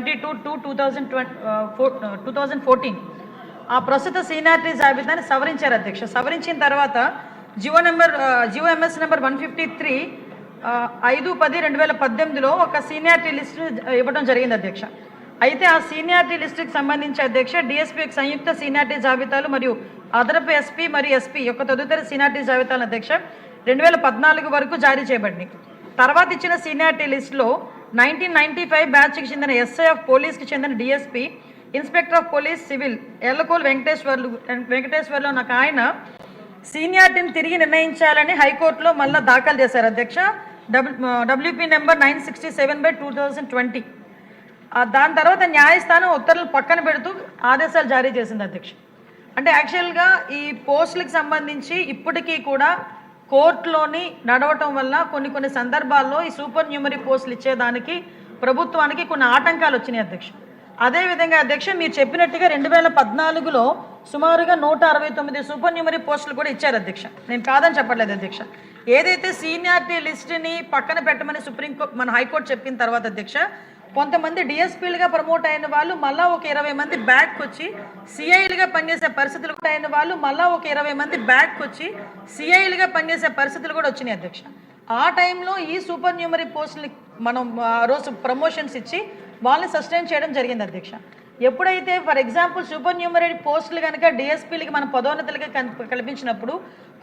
Twenty two two two thousand twenty two thousand fourteen. ఆ ప్రస్తుత seniority జాబితాని సవరించారు అధ్యక్ష. సవరించిన తర్వాత GO number GO MS number one fifty three ఐదు పది రెండు వేల పద్దెనిమిదిలో ఒక సీనియారిటీ లిస్టు ఇవ్వడం జరిగింది అధ్యక్ష. అయితే ఆ సీనియారిటీ లిస్టుకి సంబంధించి అధ్యక్ష డిఎస్పీ యొక్క సంయుక్త సీనియారిటీ జాబితాలు మరియు అదనపు ఎస్పీ మరియు ఎస్పీ యొక్క తదుపరి సీనియారిటీ జాబితాలను అధ్యక్ష రెండు వేల పద్నాలుగు వరకు జారీ చేయబడినాయి తర్వాత ఇచ్చిన సీనియారిటీ లిస్టులో నైన్టీన్ నైన్టీ ఫైవ్ బ్యాచ్కి చెందిన ఎస్ఐ ఆఫ్ పోలీస్కి చెందిన DSP inspector of police civil ఎల్లకోల్ Venkateswarlu వెంకటేశ్వర్లో నాకు ఆయన సీనియారిటీని తిరిగి నిర్ణయించాలని హైకోర్టులో మళ్ళీ దాఖలు చేశారు. అధ్యక్ష W WP number nine sixty seven by two thousand twenty. దాని తర్వాత న్యాయస్థానం ఉత్తర్వులు పక్కన పెడుతూ ఆదేశాలు జారీ చేసింది అధ్యక్ష. అంటే యాక్చువల్గా ఈ పోస్టులకు సంబంధించి ఇప్పటికీ కూడా కోర్టులోని నడవటం వల్ల కొన్ని కొన్ని సందర్భాల్లో ఈ సూపర్ న్యూమరీ పోస్టులు ఇచ్చేదానికి ప్రభుత్వానికి కొన్ని ఆటంకాలు వచ్చినాయి అధ్యక్ష. అదేవిధంగా అధ్యక్ష మీరు చెప్పినట్టుగా రెండు వేల పద్నాలుగులో సుమారుగా నూట అరవై తొమ్మిది సూపర్ న్యూమరీ పోస్టులు కూడా ఇచ్చారు అధ్యక్ష. నేను కాదని చెప్పట్లేదు అధ్యక్ష. ఏదైతే సీనియారిటీ లిస్టుని పక్కన పెట్టమని సుప్రీంకోర్టు మన హైకోర్టు చెప్పిన తర్వాత అధ్యక్ష కొంతమంది డిఎస్పీలుగా ప్రమోట్ అయిన వాళ్ళు మళ్ళా ఒక ఇరవై మంది బ్యాక్ వచ్చి సిఐలుగా పనిచేసే పరిస్థితులు కూడా అయిన వాళ్ళు మళ్ళా ఒక ఇరవై మంది బ్యాక్ వచ్చి సిఐలుగా పనిచేసే పరిస్థితులు కూడా వచ్చినాయి అధ్యక్ష. ఆ టైంలో ఈ సూపర్ న్యూమరీ పోస్టులు మనం ఆ రోజు ప్రమోషన్స్ ఇచ్చి వాళ్ళని సస్టైన్ చేయడం జరిగింది అధ్యక్ష. ఎప్పుడైతే ఫర్ ఎగ్జాంపుల్ సూపర్ న్యూమరీ పోస్టులు కనుక డిఎస్పీలకి మన పదోన్నతులుగా కల్పించినప్పుడు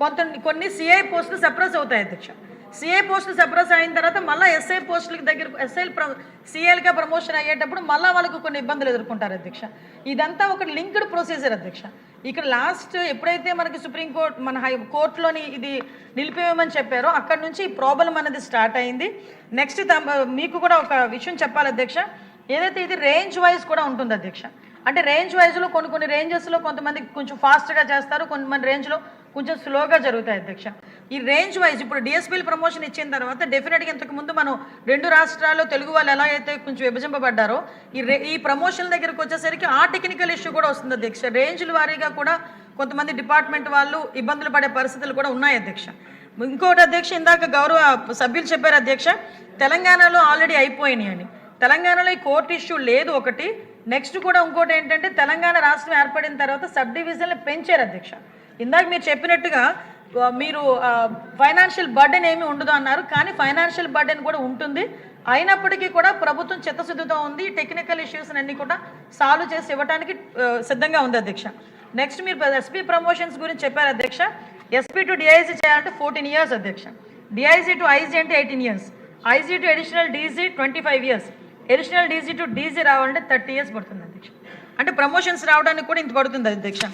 కొంత కొన్ని సిఐ పోస్టులు సప్రెస్ అవుతాయి అధ్యక్ష. సిఏ పోస్టులు సప్రెస్ అయిన తర్వాత మళ్ళీ ఎస్ఐ పోస్టులకి దగ్గర ఎస్ఐ ప్ర సిఏలుగా ప్రమోషన్ అయ్యేటప్పుడు మళ్ళీ వాళ్ళకు కొన్ని ఇబ్బందులు ఎదుర్కొంటారు అధ్యక్ష. ఇదంతా ఒక లింక్డ్ ప్రొసీజర్ అధ్యక్ష. ఇక్కడ లాస్ట్ ఎప్పుడైతే మనకి సుప్రీంకోర్టు మన హై కోర్టులోని ఇది నిలిపివేయమని చెప్పారో అక్కడ నుంచి ఈ ప్రాబ్లం అనేది స్టార్ట్ అయింది. నెక్స్ట్ మీకు కూడా ఒక విషయం చెప్పాలి అధ్యక్ష. ఏదైతే ఇది రేంజ్ వైజ్ కూడా ఉంటుంది అధ్యక్ష. అంటే రేంజ్ వైజ్లో కొన్ని కొన్ని రేంజెస్లో కొంతమంది కొంచెం ఫాస్ట్గా చేస్తారు కొంతమంది రేంజ్లో కొంచెం స్లోగా జరుగుతాయి అధ్యక్ష. ఈ రేంజ్ వైజ్ ఇప్పుడు డిఎస్పీలు ప్రమోషన్ ఇచ్చిన తర్వాత డెఫినెట్గా ఇంతకుముందు మనం రెండు రాష్ట్రాల్లో తెలుగు వాళ్ళు ఎలా అయితే కొంచెం విభజింపబడ్డారో ఈ రే ఈ ప్రమోషన్ దగ్గరికి వచ్చేసరికి ఆ టెక్నికల్ ఇష్యూ కూడా వస్తుంది అధ్యక్ష. రేంజ్ల వారీగా కూడా కొంతమంది డిపార్ట్మెంట్ వాళ్ళు ఇబ్బందులు పడే పరిస్థితులు కూడా ఉన్నాయి అధ్యక్ష. ఇంకోటి అధ్యక్ష ఇందాక గౌరవ సభ్యులు చెప్పారు అధ్యక్ష తెలంగాణలో ఆల్రెడీ అయిపోయినాయి అని. తెలంగాణలో ఈ కోర్టు ఇష్యూ లేదు ఒకటి. నెక్స్ట్ కూడా ఇంకోటి ఏంటంటే తెలంగాణ రాష్ట్రం ఏర్పడిన తర్వాత సబ్ డివిజన్లు పెంచారు అధ్యక్ష. ఇందాక మీరు చెప్పినట్టుగా మీరు ఫైనాన్షియల్ బర్డెన్ ఏమి ఉండదు అన్నారు కానీ ఫైనాన్షియల్ బర్డెన్ కూడా ఉంటుంది. అయినప్పటికీ కూడా ప్రభుత్వం చిత్తశుద్ధితో ఉంది. టెక్నికల్ ఇష్యూస్ అన్ని కూడా సాల్వ్ చేసి ఇవ్వడానికి సిద్ధంగా ఉంది అధ్యక్ష. నెక్స్ట్ మీరు ఎస్పీ ప్రమోషన్స్ గురించి చెప్పారు అధ్యక్ష. ఎస్పీ టు డిఐజీ చేయాలంటే ఫోర్టీన్ ఇయర్స్ అధ్యక్ష. డిఐజీ టు ఐజీ అంటే eighteen years IG to additional DG twenty five years additional DG to DG రావాలంటే థర్టీ ఇయర్స్ పడుతుంది అధ్యక్ష. అంటే ప్రమోషన్స్ రావడానికి కూడా ఇంత పడుతుంది అధ్యక్ష.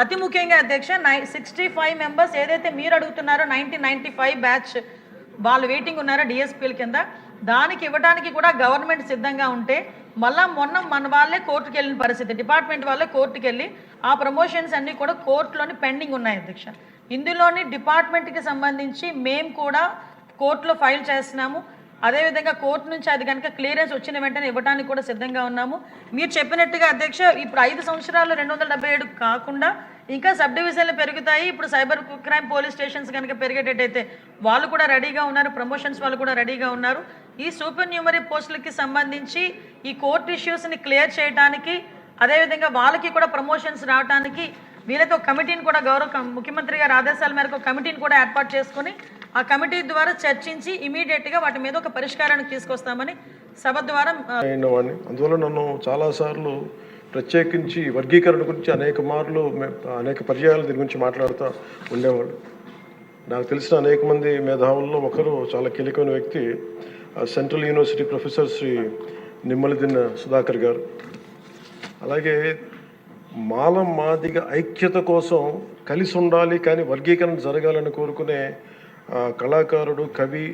అతి ముఖ్యంగా అధ్యక్ష నై సిక్స్టీ ఫైవ్ మెంబర్స్ ఏదైతే మీరు అడుగుతున్నారో నైన్టీన్ నైన్టీ ఫైవ్ బ్యాచ్ వాళ్ళు వెయిటింగ్ ఉన్నారో డిఎస్పీల కింద దానికి ఇవ్వడానికి కూడా గవర్నమెంట్ సిద్ధంగా ఉంటే మళ్ళా మొన్న మన వాళ్ళే కోర్టుకు వెళ్ళిన పరిస్థితి డిపార్ట్మెంట్ వాళ్ళే కోర్టుకు వెళ్ళి ఆ ప్రమోషన్స్ అన్నీ కూడా కోర్టులోని పెండింగ్ ఉన్నాయి అధ్యక్ష. ఇందులోని డిపార్ట్మెంట్కి సంబంధించి మేము కూడా కోర్టులో ఫైల్ చేస్తున్నాము. అదేవిధంగా కోర్టు నుంచి అది కనుక క్లియరెన్స్ వచ్చిన వెంటనే ఇవ్వడానికి కూడా సిద్ధంగా ఉన్నాము. మీరు చెప్పినట్టుగా అధ్యక్ష ఇప్పుడు ఐదు సంవత్సరాలు రెండు వందల డెబ్బై ఏడు కాకుండా ఇంకా సబ్ డివిజన్లు పెరుగుతాయి. ఇప్పుడు సైబర్ క్రైమ్ పోలీస్ స్టేషన్స్ కనుక పెరిగేటట్టయితే వాళ్ళు కూడా రెడీగా ఉన్నారు ప్రమోషన్స్ వాళ్ళు కూడా రెడీగా ఉన్నారు. ఈ సూపర్ న్యూమరీ పోస్టులకి సంబంధించి ఈ కోర్టు ఇష్యూస్ని క్లియర్ చేయడానికి అదేవిధంగా వాళ్ళకి కూడా ప్రమోషన్స్ రావడానికి వీళ్ళతో కమిటీని కూడా గౌరవ ముఖ్యమంత్రి గారి ఆదేశాల మేరకు కమిటీని కూడా ఏర్పాటు చేసుకొని ఆ కమిటీ ద్వారా చర్చించి ఇమీడియట్గా వాటి మీద ఒక పరిష్కారానికి తీసుకొస్తామని సభ ద్వారా అందువల్ల నన్ను చాలాసార్లు ప్రత్యేకించి వర్గీకరణ గురించి అనేక మార్లు అనేక పర్యాయాలు దీని గురించి మాట్లాడుతూ ఉండేవాళ్ళు. నాకు తెలిసిన అనేక మంది మేధావుల్లో ఒకరు చాలా కీలకమైన వ్యక్తి central university professor Shri Nimmaladinna Sudhakar గారు. అలాగే మాల మాదిగ ఐక్యత కోసం కలిసి ఉండాలి కానీ వర్గీకరణ జరగాలని కోరుకునే కళాకారుడు కవి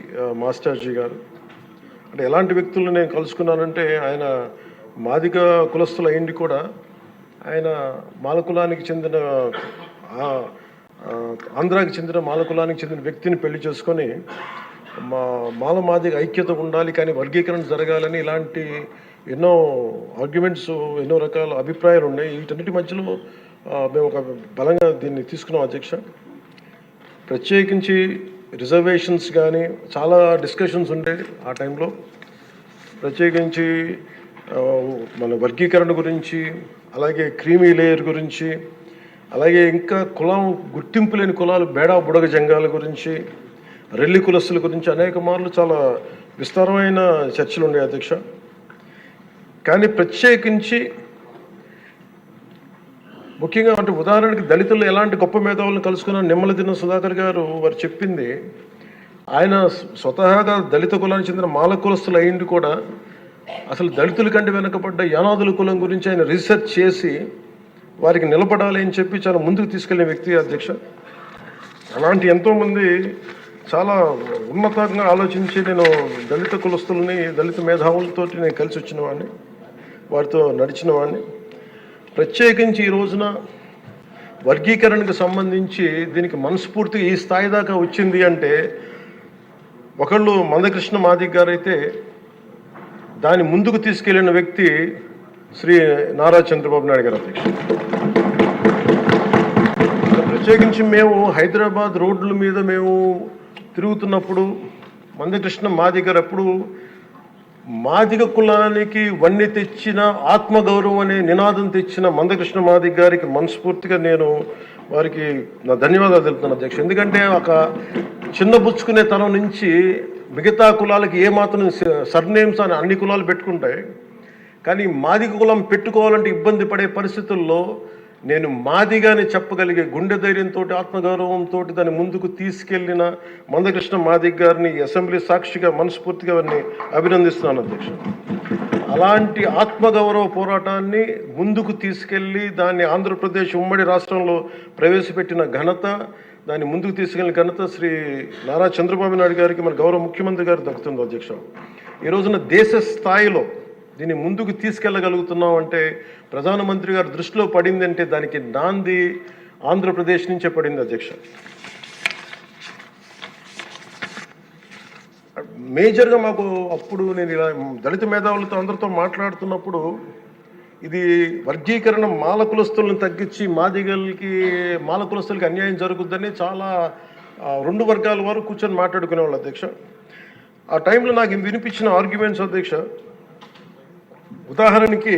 మాస్టర్జీ గారు. అంటే ఎలాంటి వ్యక్తులను నేను కలుసుకున్నానంటే ఆయన మాదిగ కులస్తులు అయింది కూడా ఆయన మాలకులానికి చెందిన ఆంధ్రాకి చెందిన మాలకులానికి చెందిన వ్యక్తిని పెళ్ళి చేసుకొని మా మాల మాదిగ ఐక్యత ఉండాలి కానీ వర్గీకరణ జరగాలని ఇలాంటి ఎన్నో ఆర్గ్యుమెంట్స్ ఎన్నో రకాల అభిప్రాయాలు ఉన్నాయి. వీటన్నిటి మధ్యలో మేము ఒక బలంగా దీన్ని తీసుకున్నాం అధ్యక్ష. ప్రత్యేకించి రిజర్వేషన్స్ కానీ చాలా డిస్కషన్స్ ఉండేవి ఆ టైంలో. ప్రత్యేకించి మన వర్గీకరణ గురించి అలాగే క్రీమీ లేయర్ గురించి అలాగే ఇంకా కులం గుర్తింపు లేని కులాలు బేడా బుడగ జంగాల గురించి రెల్లి కులస్తుల గురించి అనేక మార్లు చాలా విస్తారమైన చర్చలు ఉన్నాయి అధ్యక్ష. కానీ ప్రత్యేకించి ముఖ్యంగా అంటే ఉదాహరణకి దళితులు ఎలాంటి గొప్ప మేధావులను కలుసుకున్న నిమ్మల దిన సుధాకర్ గారు వారు చెప్పింది ఆయన స్వతహాగా దళిత కులానికి చెందిన మాల కులస్తులు అయింది కూడా అసలు దళితుల కంటే వెనుకబడ్డ యానాదుల కులం గురించి ఆయన రీసెర్చ్ చేసి వారికి నిలబడాలి అని చెప్పి చాలా ముందుకు తీసుకెళ్ళిన వ్యక్తి అధ్యక్ష. అలాంటి ఎంతోమంది చాలా ఉన్నతంగా ఆలోచించి నేను దళిత కులస్తుల్ని దళిత మేధావులతోటి నేను కలిసి వచ్చిన వాడిని. వారితో నడిచిన వాడిని. ప్రత్యేకించి ఈ రోజున వర్గీకరణకు సంబంధించి దీనికి మనస్ఫూర్తిగా ఈ స్థాయి దాకా వచ్చింది అంటే ఒకళ్ళు మందకృష్ణ మాదిక్ గారైతే అయితే దాన్ని ముందుకు తీసుకెళ్ళిన వ్యక్తి శ్రీ నారా చంద్రబాబు నాయుడు గారు అధ్యక్షుడు. ప్రత్యేకించి మేము హైదరాబాద్ రోడ్ల మీద మేము తిరుగుతున్నప్పుడు మందకృష్ణ మాదిక్ గారు అప్పుడు మాదిగ కులానికి వన్నీ తెచ్చిన ఆత్మగౌరవం అనే నినాదం తెచ్చిన మందకృష్ణ మాదిగ గారికి మనస్ఫూర్తిగా నేను వారికి నా ధన్యవాదాలు తెలుపుతున్నాను అధ్యక్ష. ఎందుకంటే ఒక చిన్న బుచ్చుకునే తనం నుంచి మిగతా కులాలకి ఏమాత్రం సర్నేమ్స్ అని అన్ని కులాలు పెట్టుకుంటాయి. కానీ మాదిగ కులం పెట్టుకోవాలంటే ఇబ్బంది పడే పరిస్థితుల్లో నేను మాదిగాని చెప్పగలిగే గుండె ధైర్యంతో ఆత్మగౌరవంతో దాన్ని ముందుకు తీసుకెళ్ళిన మందకృష్ణ మాదిగ్ గారిని అసెంబ్లీ సాక్షిగా మనస్ఫూర్తిగా వారిని అభినందిస్తున్నాను అధ్యక్ష. అలాంటి ఆత్మగౌరవ పోరాటాన్ని ముందుకు తీసుకెళ్ళి దాన్ని ఆంధ్రప్రదేశ్ ఉమ్మడి రాష్ట్రంలో ప్రవేశపెట్టిన ఘనత దాన్ని ముందుకు తీసుకెళ్ళిన ఘనత శ్రీ నారా చంద్రబాబు నాయుడు గారికి మన గౌరవ ముఖ్యమంత్రి గారు దక్కుతుంది అధ్యక్ష. ఈ రోజున దేశ స్థాయిలో దీన్ని ముందుకు తీసుకెళ్ళగలుగుతున్నాం అంటే ప్రధానమంత్రి గారు దృష్టిలో పడిందంటే దానికి నాంది ఆంధ్రప్రదేశ్ నుంచే పడింది అధ్యక్ష. మేజర్గా మాకు అప్పుడు నేను ఇలా దళిత మేధావులతో అందరితో మాట్లాడుతున్నప్పుడు ఇది వర్గీకరణ మాల కులస్తులను తగ్గించి మాదిగలకి మాల కులస్తులకి అన్యాయం జరుగుద్దని చాలా రెండు వర్గాల వారు కూర్చొని మాట్లాడుకునేవాళ్ళు అధ్యక్ష. ఆ టైంలో నాకు వినిపించిన ఆర్గ్యుమెంట్స్ అధ్యక్ష ఉదాహరణకి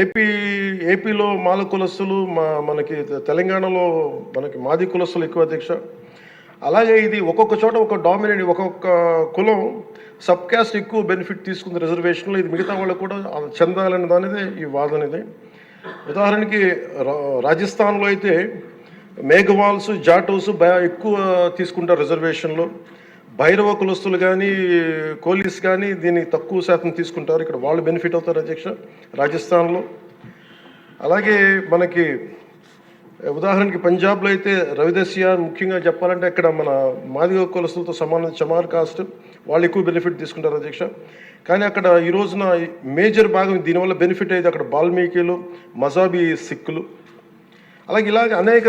ఏపీ ఏపీలో మాల కులస్తులు మా మనకి తెలంగాణలో మనకి మాది కులస్తులు ఎక్కువ అధ్యక్ష. అలాగే ఇది ఒక్కొక్క చోట ఒక డామినేట్ ఒక్కొక్క కులం సబ్ క్యాస్ట్ ఎక్కువ బెనిఫిట్ తీసుకుంది రిజర్వేషన్లో ఇది మిగతా వాళ్ళకు కూడా చెందాలనే దానిదే ఈ వాదన ఇది. ఉదాహరణకి రా- రాజస్థాన్లో అయితే మేఘవాల్స్ జాటోస్ బా ఎక్కువ తీసుకుంటారు రిజర్వేషన్లో భైరవ కులస్తులు కానీ కోలీస్ కానీ దీన్ని తక్కువ శాతం తీసుకుంటారు. ఇక్కడ వాళ్ళు బెనిఫిట్ అవుతారు అధ్యక్ష రాజస్థాన్లో. అలాగే మనకి ఉదాహరణకి పంజాబ్లో అయితే రవిదస్య ముఖ్యంగా చెప్పాలంటే అక్కడ మన మాదిగ కులస్తులతో సమాన చమార్ కాస్ట్ వాళ్ళు ఎక్కువ బెనిఫిట్ తీసుకుంటారు అధ్యక్ష. కానీ అక్కడ ఈ రోజున మేజర్ భాగం దీనివల్ల బెనిఫిట్ అయితే అక్కడ బాల్మీకిలు మజాబీ సిక్కులు. అలాగే ఇలాగ అనేక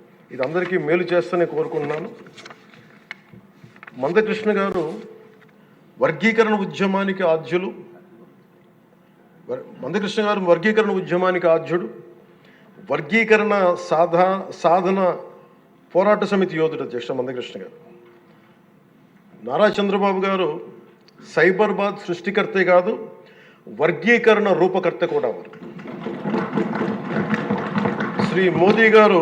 ఇది అందరికీ మేలు చేస్తూనే కోరుకుంటున్నాను. మందకృష్ణ గారు వర్గీకరణ ఉద్యమానికి ఆద్యులు. మందకృష్ణ గారు వర్గీకరణ ఉద్యమానికి ఆద్యుడు. వర్గీకరణ సాధా సాధన పోరాట సమితి యోధుడు అధ్యక్ష మందకృష్ణ గారు. నారా చంద్రబాబు గారు సైబర్బాద్ సృష్టికర్తే కాదు వర్గీకరణ రూపకర్త కూడా వారు. శ్రీ మోదీ గారు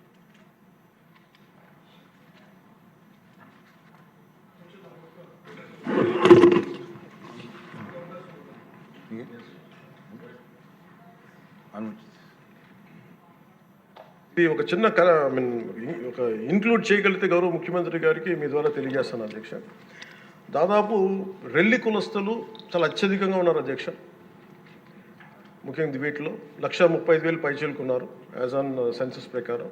అను- ఇది ఒక చిన్న కల ఐ మీన్ ఒక ఇంక్లూడ్ చేయగలిగితే గౌరవ ముఖ్యమంత్రి గారికి మీ ద్వారా తెలియజేస్తాను అధ్యక్ష. దాదాపు రెల్లి కులస్తులు చాలా అత్యధికంగా ఉన్నారు అధ్యక్ష. ముఖ్యంగా వీటిలో లక్ష ముప్పై ఐదు వేలు పైచేలుకున్నారు యాజ్ ఆన్ సెన్సస్ ప్రకారం.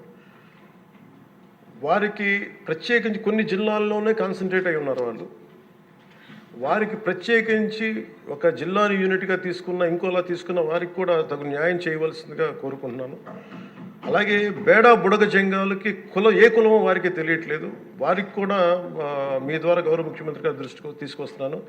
వారికి ప్రత్యేకించి కొన్ని జిల్లాల్లోనే కాన్సన్ట్రేట్ అయి ఉన్నారు వాళ్ళు. వారికి ప్రత్యేకించి ఒక జిల్లాని యూనిట్గా తీసుకున్న ఇంకోలా తీసుకున్న వారికి కూడా తగు న్యాయం చేయవలసిందిగా కోరుకుంటున్నాను. అలాగే బేడా బుడగ జంగాలకి కులం ఏ కులమో వారికి తెలియట్లేదు. వారికి కూడా మీ ద్వారా గౌరవ ముఖ్యమంత్రి గారి దృష్టికి తీసుకొస్తున్నాను.